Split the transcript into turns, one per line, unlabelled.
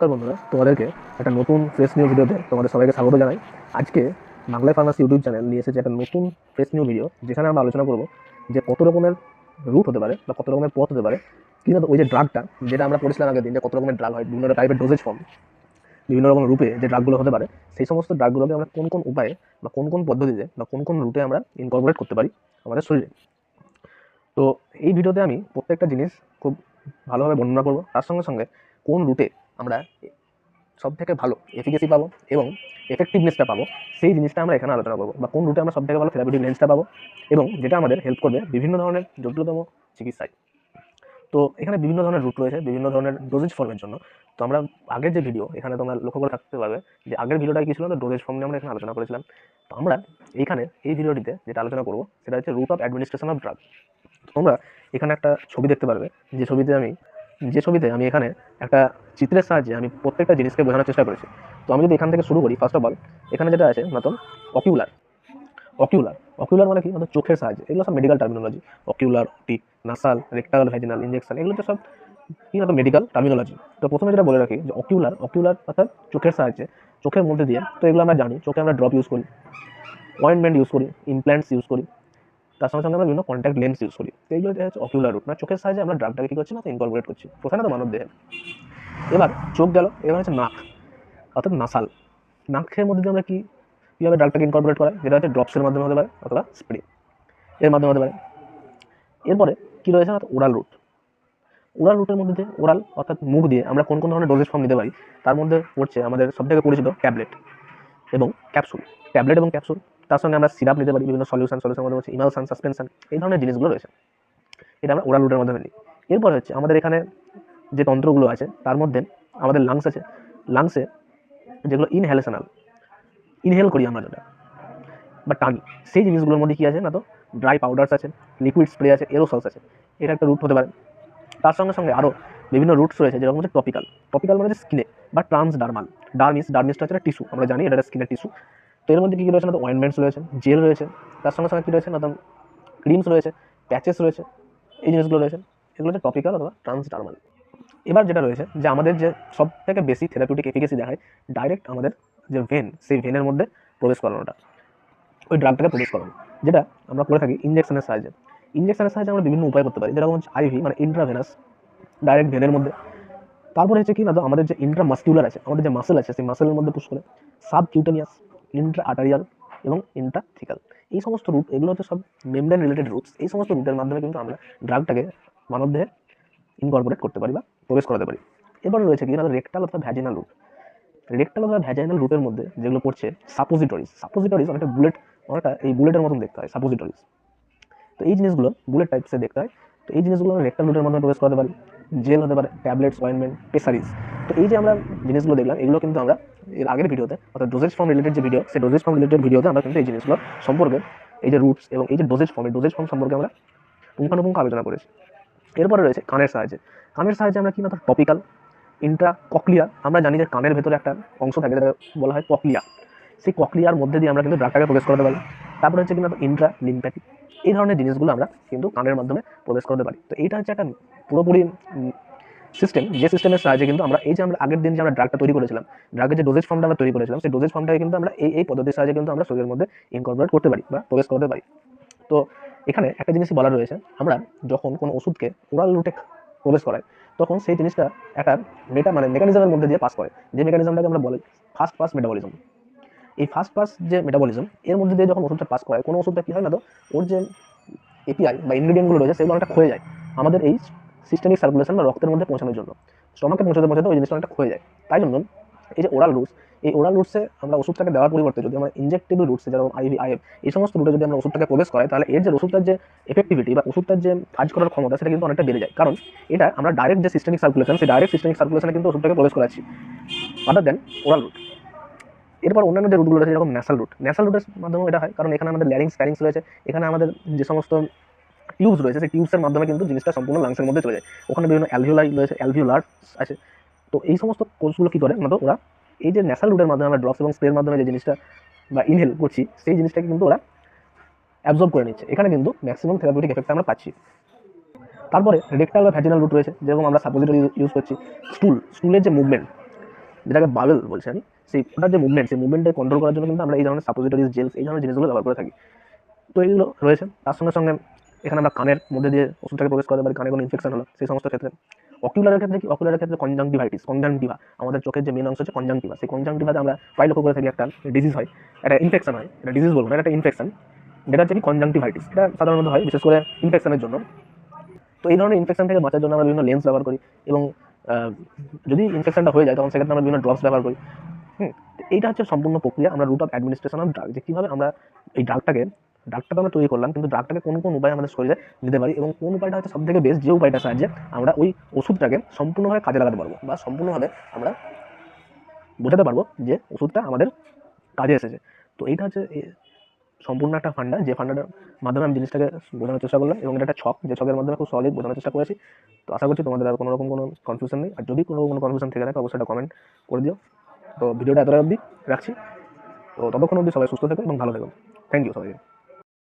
নমস্কার বন্ধুরা, তোমাদেরকে একটা নতুন ফ্রেশ নিউ ভিডিওতে তোমাদের সবাইকে স্বাগত জানাই। আজকে বাংলায় ফার্মাসি ইউটিউব চ্যানেল নিয়ে এসেছে একটা নতুন ফ্রেশ নিউ ভিডিও যেখানে আমরা আলোচনা করব যে কত রকমের রুট হতে পারে বা কত রকমের পথ হতে পারে। কিন্তু ওই যে ড্রাগটা যেটা আমরা পড়েছিলাম আগের দিন যে কত রকমের ড্রাগ হয়, বিভিন্ন টাইপের ডোজেজ ফর্ম বিভিন্ন রকম রূপে যে ড্রাগগুলো হতে পারে, সেই সমস্ত ড্রাগগুলোকে আমরা কোন কোন উপায়ে বা কোন কোন পদ্ধতিতে বা কোন কোন রুটে আমরা ইনকর্পোরেট করতে পারি আমাদের শরীরে। তো এই ভিডিওতে আমি প্রত্যেকটা জিনিস খুব ভালোভাবে বর্ণনা করব। তার সঙ্গে সঙ্গে কোন রুটে আমরা সব থেকে ভালো এফিকেসি পাবো এবং এফেক্টিভনেসটা পাবো, সেই জিনিসটা আমরা এখানে আলোচনা করব বা কোন রুটে আমরা সব থেকে ভালো থেরাপিউটিক লেন্সটা পাবো এবং যেটা আমাদের হেল্প করবে বিভিন্ন ধরনের জটিলতম চিকিৎসায়। তো এখানে বিভিন্ন ধরনের রুট রয়েছে, বিভিন্ন ধরনের ডোজেজ ফর্মের জন্য। তো আমরা আগের যে ভিডিও এখানে তোমরা লক্ষ্য করে থাকতে পারবে যে আগের ভিডিওটা কি ছিল? না ডোজেজ ফর্ম নিয়ে আমরা এখানে আলোচনা করেছিলাম। তো আমরা এইখানে এই ভিডিওটিতে যেটা আলোচনা করব, সেটা হচ্ছে route of administration of drug তোমরা এখানে একটা ছবি দেখতে পারবে, যে ছবিতে আমি যে ছবিতে আমি এখানে একটা চিত্রের সাহায্যে আমি প্রত্যেকটা জিনিসকে বোঝানোর চেষ্টা করেছি। তো আমি যদি এখান থেকে শুরু করি ফার্স্ট অফ অল এখানে যেটা আছে নতুন অকিউলার অকিউলার অকিউলার মানে কি? মানে চোখের সাহায্যে। এগুলো সব মেডিকেল টার্মিনোলজি অকিউলার টিক নাসাল রেক্টাল ভ্যাজিনাল ইঞ্জেকশন এগুলো তো সব কি না মেডিকেল টার্মিনোলজি তো প্রথমে যেটা বলে রাখি, যে অকিউলার অকিউলার অর্থাৎ চোখের সাহায্যে, চোখের মধ্যে দিয়ে, তো এগুলো আমরা জানি, চোখে আমরা ড্রপ ইউজ করি অয়েন্টমেন্ট ইউজ করি ইমপ্ল্যান্টস ইউজ করি তার সঙ্গে সঙ্গে আমরা বিভিন্ন কন্ট্যাক্ট লেন্স ইউজ করি। তো এইগুলো হচ্ছে অকিউলার রুট মানে চোখের সাহায্যে আমরা ড্রাগটাকে কী করছি না ইনকর্পোরেট করছি। প্রথমে তো মানব দেহে। এবার চোখ গেল, এবার হচ্ছে নাক, অর্থাৎ নাসাল নাকের মধ্যে আমরা কী, কীভাবে ড্রাগটাকে ইনকর্পোরেট করা যেটা হচ্ছে ড্রপসের মাধ্যমে হতে পারে অথবা স্প্রে এর মাধ্যমে হতে পারে। এরপরে কী রয়েছে না ওরাল রুট ওরাল রুটের মধ্যে ওরাল অর্থাৎ মুখ দিয়ে আমরা কোন কোন ধরনের ডোজেজ ফর্ম নিতে পারি, তার মধ্যে পড়ছে আমাদের সবথেকে পরিচিত ট্যাবলেট এবং ক্যাপসুল ট্যাবলেট এবং ক্যাপসুল তার সঙ্গে আমরা সিরাপ নিতে পারি, বিভিন্ন সলিউশন সলিউশনের মধ্যে হচ্ছে ইমালসান সাসপেনশন এই ধরনের জিনিসগুলো রয়েছে। এটা আমরা ওরাল রুটের মাধ্যমে নিই। এরপর হচ্ছে আমাদের এখানে যে তন্ত্রগুলো আছে, তার মধ্যে আমাদের লাংস আছে। লাংসে যেগুলো ইনহেলেশনাল ইনহেল করি আমরা যেটা, বা টানি সেই জিনিসগুলোর মধ্যে কী আছে না তো ড্রাই পাউডার্স আছে লিকুইড স্প্রে আছে এরোসলস আছে। এটা একটা রুট হতে পারে। তার সঙ্গে সঙ্গে আরও বিভিন্ন রুটস রয়েছে, যেরকম হচ্ছে টপিক্যাল টপিক্যাল মানে স্কিনে বা ট্রান্সডার্মাল ডার্মিস ডার্মিসটা হচ্ছে টিস্যু আমরা জানি এটা স্কিনের টিস্যু তো এর মধ্যে কী কী রয়েছে? না তো অয়েন্টমেন্টস রয়েছে জেল রয়েছে, তার সঙ্গে সঙ্গে কী রয়েছে? না ক্রিমস রয়েছে প্যাচেস রয়েছে, এই জিনিসগুলো রয়েছে। এগুলো হচ্ছে টপিক্যাল অথবা ট্রান্সডার্মাল এবার যেটা রয়েছে, যে আমাদের যে সব থেকে বেশি থেরাপিউটিক এফিকেসি দেখায় ডাইরেক্ট আমাদের যে ভেন সেই ভেনের মধ্যে প্রবেশ করানোটা। ওই ড্রাগটাকে প্রবেশ করানো, যেটা আমরা করে থাকি ইঞ্জেকশনের সাহায্যে। ইঞ্জেকশনের সাহায্যে আমরা বিভিন্ন উপায় করতে পারি, যেরকম হচ্ছে আইভি মানে ইন্ট্রাভেনাস ডাইরেক্ট ভেনের মধ্যে। তারপরে হচ্ছে কি, না আমাদের যে ইন্ট্রা মাস্কিউলার আছে, আমাদের যে মাসেল আছে, সেই মাসেলের মধ্যে পুশ করে সাব কিউটেনিয়াস ইন্ট্রা আটারিয়াল এবং ইন্ট্রাথিকাল এই সমস্ত রুট এগুলো হচ্ছে সব মেমব্রেন রিলেটেড রুটস এই সমস্ত রুটের মাধ্যমে কিন্তু আমরা ড্রাগটাকে মানবদেহে ইনকর্পোরেট করতে পারি বা প্রবেশ করাতে পারি। এবার রয়েছে কি? রেকটাল অথবা ভ্যাজিনাল রুট রেকটাল অথবা ভ্যাজাইনাল রুটের মধ্যে যেগুলো পড়ছে সাপোজিটরিজ সাপোজিটরিজ অনেকটা বুলেট অনেকটা এই বুলেটের মতন দেখতে হয় সাপোজিটরিজ তো এই জিনিসগুলো বুলেট টাইপসে দেখতে হয়। তো এই জিনিসগুলো আমরা রেকটাল রুটের মাধ্যমে প্রবেশ করাতে পারি। জেল হতে পারে ট্যাবলেটস অয়েনমেন্ট পেসারিজ তো এই যে আমরা জিনিসগুলো দেখলাম, এগুলো কিন্তু আমরা এর আগের ভিডিওতে, অর্থাৎ ডোজেজ ফর্ম রিলেটেড যে ভিডিও সেই ডোজেজ ফর্ম রিলেটেড ভিডিওতে আমরা কিন্তু এই জিনিসগুলো সম্পর্কে এই যে রুটস এবং এই যে ডোজেজ ফর্ম ডোজেজ ফর্ম সম্পর্কে আমরা পুঙ্খানুপুঙ্খ আলোচনা করেছি। এরপরে রয়েছে কানের সাহায্যে। কানের সাহায্যে আমরা কি না টপিক্যাল ইন্ট্রা ককলিয়া আমরা জানি যে কানের ভেতরে একটা অংশ থাকে যেটা বলা হয় ককলিয়া সেই ককলিয়ার মধ্যে দিয়ে আমরা কিন্তু ড্রাগটাকে প্রবেশ করতে পারি। তারপরে হচ্ছে কিনা ইন্ট্রা লিম্প্যাটিক এই ধরনের জিনিসগুলো আমরা কিন্তু কানের মাধ্যমে প্রবেশ করতে পারি। তো এইটা হচ্ছে একটা পুরোপুরি সিস্টেম যে সিস্টেমের সাহায্যে কিন্তু আমরা এই যে আমরা আগের দিন যে আমরা ড্রাগটা তৈরি করেছিলাম ড্রাগের যে ডোজেজ ফর্মটা আমরা তৈরি করেছিলাম, সেই ডোজেজ ফর্মটাকে কিন্তু আমরা এই এই পদ্ধতির সাহায্যে কিন্তু আমরা শরীরের মধ্যে ইনকর্পোরেট করতে পারি বা প্রবেশ করতে পারি। তো এখানে একটা জিনিসই বলা রয়েছে, আমরা যখন কোনো ওষুধকে ওরাল রুটে প্রবেশ করাই, তখন সেই জিনিসটা একটা মেটা মানে মেকানিজমের মধ্যে দিয়ে পাস করে, যে মেকানিজমটাকে আমরা বলি ফার্স্ট পাস মেটাবলিজম এই ফার্স্ট পাস যে মেটাবলিজম এর মধ্যে দিয়ে যখন ওষুধটা পাস করায়, কোনো ওষুধটা কী হয় না তো, ওর যে এপিআই বা ইনগ্রিডিয়েন্টগুলো রয়েছে, সেগুলো অনেকটা ক্ষয়ে যায়। আমাদের এই সিস্টেমিক সার্কুলেশন বা রক্তের মধ্যে পৌঁছানোর জন্য। স্টমাকে পৌঁছাতে পৌঁছাতে ওই জিনিসটা অনেকটা ক্ষয়ে যায়। তাই জন্য এই যে ওরাল রুটস এই ওরাল রুটসে আমরা ওষুধটাকে দেওয়ার পরিবর্তে যদি আমরা ইনজেক্টেবল রুটসে যেরকম আইভি আইএফ এই সমস্ত রুটে যদি আমরা ওষুধটাকে প্রবেশ করাই, তাহলে এর যে ওষুধটার যে এফেক্টিভিটি বা ওষুধটার যে কাজ করার ক্ষমতা, সেটা কিন্তু অনেকটা বেড়ে যায়। কারণ এটা আমরা ডাইরেক্ট যে সিস্টেমিক সার্কুলেশন সেই ডাইরেক্ট সিস্টেমিক সার্কুলেশনে কিন্তু ওষুধটাকে প্রবেশ করাচ্ছি। আদার দেন ওরাল রুট এরপর অন্যান্য যে রুটগুলো রয়েছে, যেরকম ন্যাসাল রুট ন্যাসাল রুটের মাধ্যমে এটা হয়, কারণ এখানে আমাদের ল্যারিংস স্প্যারিংস রয়েছে। এখানে আমাদের যে সমস্ত টিউবস রয়েছে, সেই টিউবসের মাধ্যমে কিন্তু জিনিসটা সম্পূর্ণ লাংসের মধ্যে চলে যায়। ওখানে বিভিন্ন অ্যালভিওলাই রয়েছে অ্যালভিওলার আছে। তো এই সমস্ত কোর্সগুলো কী করে না তো ওরা? এই যে ন্যাসাল রুটের মাধ্যমে আমরা ড্রপস এবং স্প্রের মাধ্যমে যে জিনিসটা বা ইনহেল করছি, সেই জিনিসটাকে কিন্তু ওরা অ্যাবজর্ব করে নিচ্ছে। এখানে কিন্তু ম্যাক্সিমাম থেরাপিউটিক এফেক্ট আমরা পাচ্ছি। তারপরে রেক্টাল বা ভ্যাজিনাল রুট রয়েছে, যেরকম আমরা সাপোজিটরি ইউজ করছি। স্টুল স্টুলের যে মুভমেন্ট যেটাকে বাবেল বলছি আমি, সেই ওটার যে মুভমেন্ট সেই মুভমেন্টে কন্ট্রোল করার জন্য কিন্তু আমরা এই ধরনের সাপোজিটরিজ জেলস এই ধরনের জিনিসগুলো ব্যবহার করে থাকি। তো এইগুলো রয়েছে। তার সঙ্গে সঙ্গে এখানে আমরা কানের মধ্যে দিয়ে ওষুধটাকে প্রবেশ করাতে পারি কানে কোনো ইনফেকশন হলো, সেই সমস্ত ক্ষেত্রে। অকিউলারের ক্ষেত্রে কি? অকিউলারের ক্ষেত্রে কনজাংটিভাইটিস কনজাংটিভা আমাদের চোখের যে মেন অংশ হচ্ছে কনজাংটিভা সেই কনজাংটিভাতে আমরা প্রায় লক্ষ্য করে থাকি একটা ডিজিজ হয়। একটা ইনফেকশন হয়। এটা ডিজিজ বলব একটা ইনফেকশন যেটা হচ্ছে কি? কনজাংটিভাইটিস এটা সাধারণত হয়, বিশেষ করে ইনফেকশনের জন্য। তো এই ধরনের ইনফেকশন থেকে বাঁচার জন্য আমরা বিভিন্ন লেন্স ব্যবহার করি এবং যদি ইনফেকশনটা হয়ে যায়, তখন সেক্ষেত্রে আমরা বিভিন্ন ড্রপস ব্যবহার করি। হুম এইটা হচ্ছে সম্পূর্ণ প্রক্রিয়া। আমরা route of administration of drug যে কীভাবে আমরা এই ড্রাগটাকে ড্রাগটা তো আমরা তৈরি করলাম, কিন্তু ড্রাগটাকে কোন কোন উপায়ে আমাদের শরীরে দিতে পারি এবং কোন উপায়টা হচ্ছে সবথেকে বেস্ট যে উপায়টা সাহায্যে আমরা ওই ওষুধটাকে সম্পূর্ণভাবে কাজে লাগাতে পারব বা সম্পূর্ণভাবে আমরা বোঝাতে পারব যে ওষুধটা আমাদের কাজে এসেছে। তো এইটা হচ্ছে সম্পূর্ণ একটা ফান্ডা, যে ফান্ডাটার মাধ্যমে আমি জিনিসটাকে বোঝানোর চেষ্টা করলাম এবং এটা একটা ছক, যে ছকের মাধ্যমে খুব সহজেই বোঝানোর চেষ্টা করেছি। তো আশা করছি তোমাদের আর কোনো রকম কোনো কনফিউশন নেই। আর যদি কোনো কোনো কনফিউশন থেকে থাকে, অবশ্যই একটা কমেন্ট করে দিও। তো ভিডিওটা এতটা অবধি রাখছি। তো ততক্ষণ অবধি সবাই সুস্থ থেকো এবং ভালো থেকো। থ্যাংক ইউ সবাইকে।